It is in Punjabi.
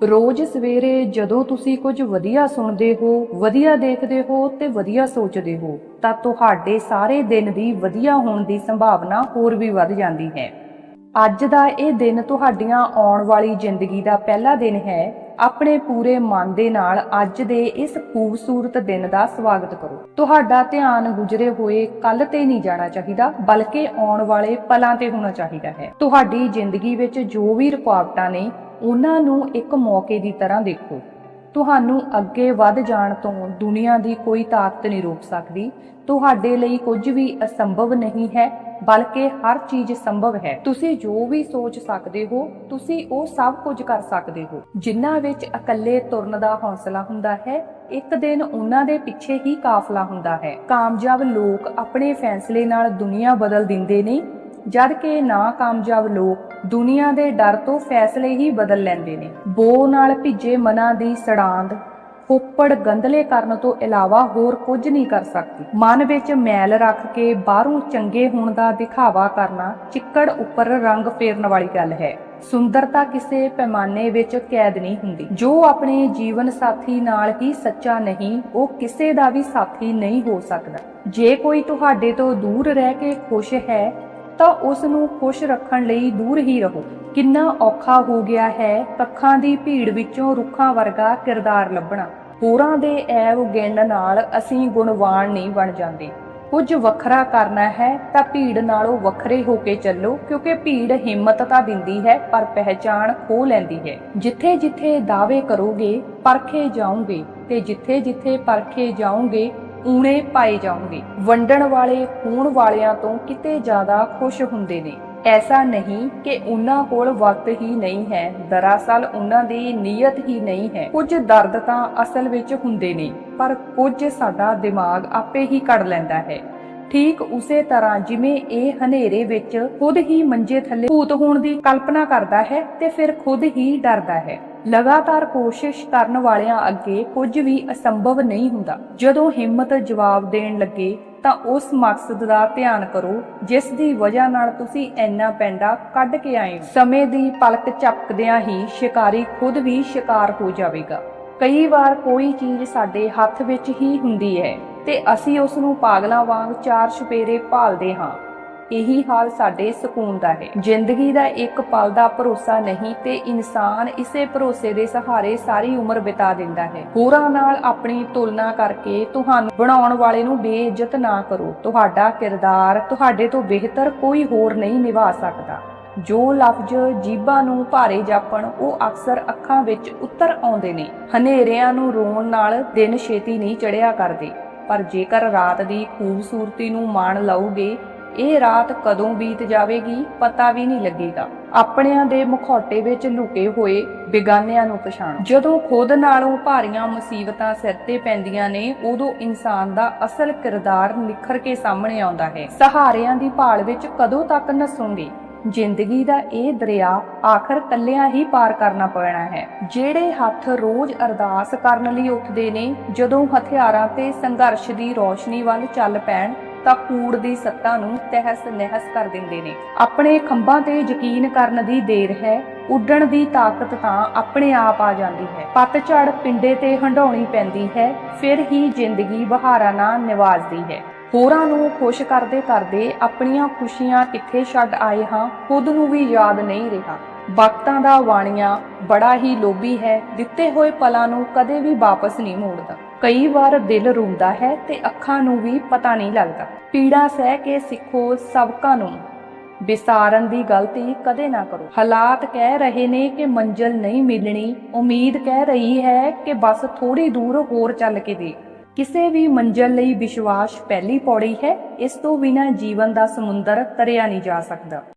ਰੋਜ਼ ਸਵੇਰੇ ਜਦੋਂ ਤੁਸੀਂ ਕੁਝ ਵਧੀਆ ਸੁਣਦੇ ਹੋ, ਵਧੀਆ ਦੇਖਦੇ ਹੋ ਤੇ ਵਧੀਆ ਸੋਚਦੇ ਹੋ, ਤਾਂ ਤੁਹਾਡੇ ਸਾਰੇ ਦਿਨ ਦੀ ਵਧੀਆ ਹੋਣ ਦੀ ਸੰਭਾਵਨਾ ਹੋਰ ਵੀ ਵੱਧ ਜਾਂਦੀ ਹੈ। ਅੱਜ ਦਾ ਇਹ ਦਿਨ ਤੁਹਾਡੀਆਂ ਆਉਣ ਵਾਲੀ ਜ਼ਿੰਦਗੀ ਦਾ ਪਹਿਲਾ ਦਿਨ ਹੈ। ਆਪਣੇ ਪੂਰੇ ਮਨ ਦੇ ਨਾਲ ਅੱਜ ਦੇ ਇਸ ਖੂਬਸੂਰਤ ਦਿਨ ਦਾ ਸਵਾਗਤ ਕਰੋ। ਤੁਹਾਡਾ ਧਿਆਨ ਗੁਜ਼ਰੇ ਹੋਏ ਕੱਲ ਤੇ ਨਹੀਂ ਜਾਣਾ ਚਾਹੀਦਾ, ਬਲਕਿ ਆਉਣ ਵਾਲੇ ਪਲਾਂ ਤੇ ਹੋਣਾ ਚਾਹੀਦਾ ਹੈ। ਤੁਹਾਡੀ ਜ਼ਿੰਦਗੀ ਵਿੱਚ ਜੋ ਵੀ ਰੁਕਾਵਟਾਂ ਨੇ ਉਹਨਾਂ ਨੂੰ ਇੱਕ ਮੌਕੇ ਦੀ ਤਰ੍ਹਾਂ ਦੇਖੋ। ਤੁਹਾਨੂੰ ਅੱਗੇ ਵੱਧ ਜਾਣ ਤੋਂ ਦੁਨੀਆ ਦੀ ਕੋਈ ਤਾਕਤ ਨਹੀਂ ਰੋਕ ਸਕਦੀ। ਤੁਹਾਡੇ ਲਈ ਕੁਝ ਵੀ ਅਸੰਭਵ ਨਹੀਂ ਹੈ, ਬਲਕਿ ਹਰ ਚੀਜ਼ ਸੰਭਵ ਹੈ। ਤੁਸੀਂ ਜੋ ਵੀ ਸੋਚ ਸਕਦੇ ਹੋ, ਤੁਸੀਂ ਉਹ ਸਭ ਕੁਝ ਕਰ ਸਕਦੇ ਹੋ। ਜਿਨ੍ਹਾਂ ਵਿੱਚ ਇਕੱਲੇ ਤੁਰਨ ਦਾ ਹੌਸਲਾ ਹੁੰਦਾ ਹੈ, ਇੱਕ ਦਿਨ ਉਹਨਾਂ ਦੇ ਪਿੱਛੇ ਹੀ ਕਾਫਲਾ ਹੁੰਦਾ ਹੈ। ਕਾਮਯਾਬ ਲੋਕ ਆਪਣੇ ਫੈਸਲੇ ਨਾਲ ਦੁਨੀਆ ਬਦਲ ਦਿੰਦੇ ਨੇ। ਜਦ ਕਿ ਨਾਕਾਮਯਾਬ ਲੋਕ ਦੁਨੀਆ ਦੇ ਡਰ ਤੋਂ ਫੈਸਲੇ ਹੀ ਬਦਲ ਲੈਂਦੇ ਨੇ। ਬੋ ਨਾਲ ਭਿੱਜੇ ਮਨਾਂ ਦੀ ਸੜਾਂਦ ਉੱਪੜ ਗੰਦਲੇ ਕਰਨ ਤੋਂ ਇਲਾਵਾ ਹੋਰ ਕੁਝ ਨਹੀਂ ਕਰ ਸਕਦੀ। ਮਨ ਵਿੱਚ ਮੈਲ ਰੱਖ ਕੇ ਬਾਹਰੋਂ ਚੰਗੇ ਹੋਣ ਦਾ ਦਿਖਾਵਾ ਕਰਨਾ ਚਿੱਕੜ ਉੱਪਰ ਰੰਗ ਫੇਰਨ ਵਾਲੀ ਗੱਲ ਹੈ। ਸੁੰਦਰਤਾ ਕਿਸੇ ਪੈਮਾਨੇ ਵਿੱਚ ਕੈਦ ਨਹੀਂ ਹੁੰਦੀ। ਜੋ ਆਪਣੇ ਜੀਵਨ ਸਾਥੀ ਨਾਲ ਹੀ ਸੱਚਾ ਨਹੀਂ, ਉਹ ਕਿਸੇ ਦਾ ਵੀ ਸਾਥੀ ਨਹੀਂ ਹੋ ਸਕਦਾ। ਜੇ ਕੋਈ ਤੁਹਾਡੇ ਤੋਂ ਦੂਰ ਰਹਿ ਕੇ ਖੁਸ਼ ਹੈ ਤਾਂ ਉਸ ਨੂੰ ਖੁਸ਼ ਰੱਖਣ ਲਈ ਦੂਰ ਹੀ ਰਹੋ। ਕਿੰਨਾ ਔਖਾ ਹੋ ਗਿਆ ਹੈ ਪੱਖਾਂ ਦੀ ਭੀੜ ਵਿੱਚੋਂ ਰੁੱਖਾਂ ਵਰਗਾ ਕਿਰਦਾਰ ਲੱਭਣਾ। ਹੋਰਾਂ ਦੇ ਐਵ ਗਿਣ ਨਾਲ ਅਸੀਂ ਗੁਣਵਾਨ ਨਹੀਂ ਬਣ ਜਾਂਦੇ। ਕੁਝ ਵੱਖਰਾ ਕਰਨਾ ਹੈ ਤਾਂ ਭੀੜ ਨਾਲੋਂ ਵੱਖਰੇ ਹੋ ਕੇ ਚੱਲੋ, ਕਿਉਂਕਿ ਭੀੜ ਹਿੰਮਤ ਤਾਂ ਦਿੰਦੀ ਹੈ, ਪਰ ਪਹਿਚਾਣ ਖੋ ਲੈਂਦੀ ਹੈ। ਜਿੱਥੇ ਜਿੱਥੇ ਦਾਅਵੇ ਕਰੋਗੇ, ਪਰਖੇ ਜਾਓਗੇ ਤੇ ਜਿੱਥੇ ਜਿੱਥੇ ਪਰਖੇ ਜਾਓਗੇ ਊਣੇ ਪਾਏ ਜਾਓਗੇ ਵੰਡਣ ਵਾਲੇ, ਖੂਨ ਵਾਲਿਆਂ ਤੋਂ ਕਿਤੇ ਜ਼ਿਆਦਾ ਖੁਸ਼ ਹੁੰਦੇ ਨੇ। ਐਸਾ ਨਹੀਂ ਕਿ ਉਹਨਾਂ ਕੋਲ ਵਕਤ ਹੀ ਨਹੀਂ ਹੈ। ਦਰਅਸਲ ਉਹਨਾਂ ਦੀ ਨੀਅਤ ਹੀ ਨਹੀਂ ਹੈ। ਕੁਝ ਦਰਦ ਤਾਂ ਅਸਲ ਵਿੱਚ ਹੁੰਦੇ ਨੇ, ਪਰ ਕੁਝ ਸਾਡਾ ਦਿਮਾਗ ਆਪੇ ਹੀ ਕੱਢ ਲੈਂਦਾ ਹੈ। ਠੀਕ ਉਸੇ ਤਰ੍ਹਾਂ ਜਿਵੇਂ ਇਹ ਹਨੇਰੇ ਵਿੱਚ ਖੁਦ ਹੀ ਮੰਜੇ ਥੱਲੇ ਭੂਤ ਹੋਣ ਦੀ ਕਲਪਨਾ ਕਰਦਾ ਹੈ ਤੇ ਫਿਰ ਖੁਦ ਹੀ ਡਰਦਾ ਹੈ। ਲਗਾਤਾਰ ਕੋਸ਼ਿਸ਼ ਕਰਨ ਵਾਲਿਆਂ ਅੱਗੇ ਕੁਝ ਵੀ ਅਸੰਭਵ ਨਹੀਂ ਹੁੰਦਾ। ਜਦੋਂ ਹਿੰਮਤ ਜਵਾਬ ਦੇਣ ਲੱਗੇ ਤਾਂ ਉਸ ਮਕਸਦ ਦਾ ਧਿਆਨ ਕਰੋ, ਜਿਸ ਦੀ ਵਜ੍ਹਾ ਨਾਲ ਤੁਸੀਂ ਇੰਨਾ ਪੈਂਡਾ ਕੱਢ ਕੇ ਆਏ ਹੋ। ਸਮੇਂ ਦੀ ਪਲਕ ਝਪਕਦਿਆਂ ਹੀ ਸ਼ਿਕਾਰੀ ਖੁਦ ਵੀ ਸ਼ਿਕਾਰ ਹੋ ਜਾਵੇਗਾ। ਕਈ ਵਾਰ ਕੋਈ ਚੀਜ਼ ਸਾਡੇ ਹੱਥ ਵਿੱਚ ਹੀ ਹੁੰਦੀ ਹੈ। ਤੇ ਅਸੀਂ ਉਸ ਨੂੰ ਪਾਗਲਾਂ ਵਾਂਗ ਚਾਰ ਛਪੇਰੇ ਭਾਲਦੇ ਹਾਂ। ਇਹੀ ਹਾਲ ਸਾਡੇ ਸਕੂਨ ਦਾ ਹੈ। ਜ਼ਿੰਦਗੀ ਦਾ ਇੱਕ ਪਲ ਦਾ ਭਰੋਸਾ ਨਹੀਂ ਤੇ ਇਨਸਾਨ ਇਸੇ ਭਰੋਸੇ ਦੇ ਸਹਾਰੇ ਸਾਰੀ ਉਮਰ ਬਿਤਾ ਦਿੰਦਾ ਹੈ। ਹੋਰਾਂ ਨਾਲ ਆਪਣੀ ਤੁਲਨਾ ਕਰਕੇ ਤੁਹਾਨੂੰ ਬਣਾਉਣ ਵਾਲੇ ਨੂੰ ਬੇਇੱਜ਼ਤ ਨਾ ਕਰੋ। ਤੁਹਾਡਾ ਕਿਰਦਾਰ ਤੁਹਾਡੇ ਤੋਂ ਬਿਹਤਰ ਕੋਈ ਹੋਰ ਨਹੀਂ ਨਿਭਾ ਸਕਦਾ। ਜੋ ਲਫ਼ਜ਼ ਜੀਬਾਂ ਨੂੰ ਭਾਰੇ ਜਾਪਣ, ਉਹ ਅਕਸਰ ਅੱਖਾਂ ਵਿੱਚ ਉਤਰ ਆਉਂਦੇ ਨੇ। ਹਨੇਰਿਆਂ ਨੂੰ ਰੋਣ ਨਾਲ ਦਿਨ ਛੇਤੀ ਨਹੀਂ ਚੜਿਆ ਕਰਦੇ। ਪਰ ਜੇਕਰ ਰਾਤ ਦੀ ਖੂਬਸੂਰਤੀ ਨੂੰ ਮਾਣ ਲਓਗੇ, ਇਹ ਰਾਤ ਕਦੋਂ ਬੀਤ ਜਾਵੇਗੀ ਪਤਾ ਵੀ ਨਹੀਂ ਲੱਗੇਗਾ। ਆਪਣਿਆਂ ਦੇ ਮੁਖੌਟੇ ਵਿੱਚ ਲੁਕੇ ਹੋਏ ਬੇਗਾਨਿਆਂ ਨੂੰ ਪਛਾਣੋ। ਜਦੋਂ ਖੁਦ ਨਾਲੋਂ ਭਾਰੀਆਂ ਮੁਸੀਬਤਾਂ ਸਿਰ ਤੇ ਪੈਂਦੀਆਂ ਨੇ, ਉਦੋਂ ਇਨਸਾਨ ਦਾ ਅਸਲ ਕਿਰਦਾਰ ਨਿਖਰ ਕੇ ਸਾਹਮਣੇ ਆਉਂਦਾ ਹੈ। ਸਹਾਰਿਆਂ ਦੀ ਭਾਲ ਵਿੱਚ ਕਦੋਂ ਤੱਕ ਨਸੋਂਗੇ? ਜ਼ਿੰਦਗੀ ਦਾ ਇਹ ਦਰਿਆ ਆਖਰ ਕੱਲਿਆਂ ਹੀ ਪਾਰ ਕਰਨਾ ਪੈਣਾ ਹੈ। ਜਿਹੜੇ ਹੱਥ ਰੋਜ਼ ਅਰਦਾਸ ਕਰਨ ਲਈ ਉੱਠਦੇ ਨੇ, ਜਦੋਂ ਹਥਿਆਰਾਂ ਤੇ ਸੰਘਰਸ਼ ਦੀ ਰੋਸ਼ਨੀ ਵੱਲ ਚੱਲ ਪੈਣ, ਤਾਂ ਕੂੜ ਦੀ ਸੱਤਾ ਨੂੰ ਤਹਿਸ ਨਹਿਸ ਕਰ ਦਿੰਦੇ ਨੇ। ਆਪਣੇ ਖੰਭਾਂ ਤੇ ਯਕੀਨ ਕਰਨ ਦੀ ਦੇਰ ਹੈ, ਉੱਡਣ ਦੀ ਤਾਕਤ ਤਾਂ ਆਪਣੇ ਆਪ ਆ ਜਾਂਦੀ ਹੈ। ਪਤਝੜ ਪਿੰਡੇ ਤੇ ਹੰਡਾਉਣੀ ਪੈਂਦੀ ਹੈ, ਫਿਰ ਹੀ ਜ਼ਿੰਦਗੀ ਬਹਾਰਾਂ ਨਾਲ ਨਿਵਾਜਦੀ ਹੈ। ਹੋਰਾਂ ਨੂੰ ਖੁਸ਼ ਕਰਦੇ ਕਰਦੇ ਆਪਣੀਆਂ ਖੁਸ਼ੀਆਂ ਕਿੱਥੇ ਛੱਡ ਆਏ ਹਾਂ, ਖੁਦ ਨੂੰ ਵੀ ਯਾਦ ਨਹੀਂ ਰਿਹਾ। ਵਕਤਾਂ ਦਾ ਵਾਣੀਆਂ ਬੜਾ ਹੀ ਲੋਭੀ ਹੈ, ਦਿੱਤੇ ਹੋਏ ਪਲਾਂ ਨੂੰ ਕਦੇ ਵੀ ਵਾਪਸ ਨਹੀਂ ਮੋੜਦਾ। ਕਈ ਵਾਰ ਦਿਲ ਰੋਂਦਾ ਹੈ ਤੇ ਅੱਖਾਂ ਨੂੰ ਵੀ ਪਤਾ ਨਹੀਂ ਲੱਗਦਾ। ਪੀੜਾ ਸਹਿ ਕੇ ਸਿੱਖੋ ਸਬਕਾਂ ਨੂੰ। ਵਿਸਾਰਨ ਦੀ ਗਲਤੀ ਕਦੇ ਨਾ ਕਰੋ। ਹਾਲਾਤ ਕਹਿ ਰਹੇ ਨੇ ਕਿ ਮੰਜ਼ਲ ਨਹੀਂ ਮਿਲਣੀ। ਉਮੀਦ ਕਹਿ ਰਹੀ ਹੈ ਕਿ ਬਸ ਥੋੜੀ ਦੂਰ ਹੋਰ ਚੱਲ ਕੇ ਦੇ ਕਿਸੇ ਵੀ ਮੰਜ਼ਲ ਲਈ ਵਿਸ਼ਵਾਸ ਪਹਿਲੀ ਪੌੜੀ ਹੈ, ਇਸ ਤੋਂ ਬਿਨਾਂ ਜੀਵਨ ਦਾ ਸਮੁੰਦਰ ਤਰਿਆ ਨਹੀਂ ਜਾ ਸਕਦਾ।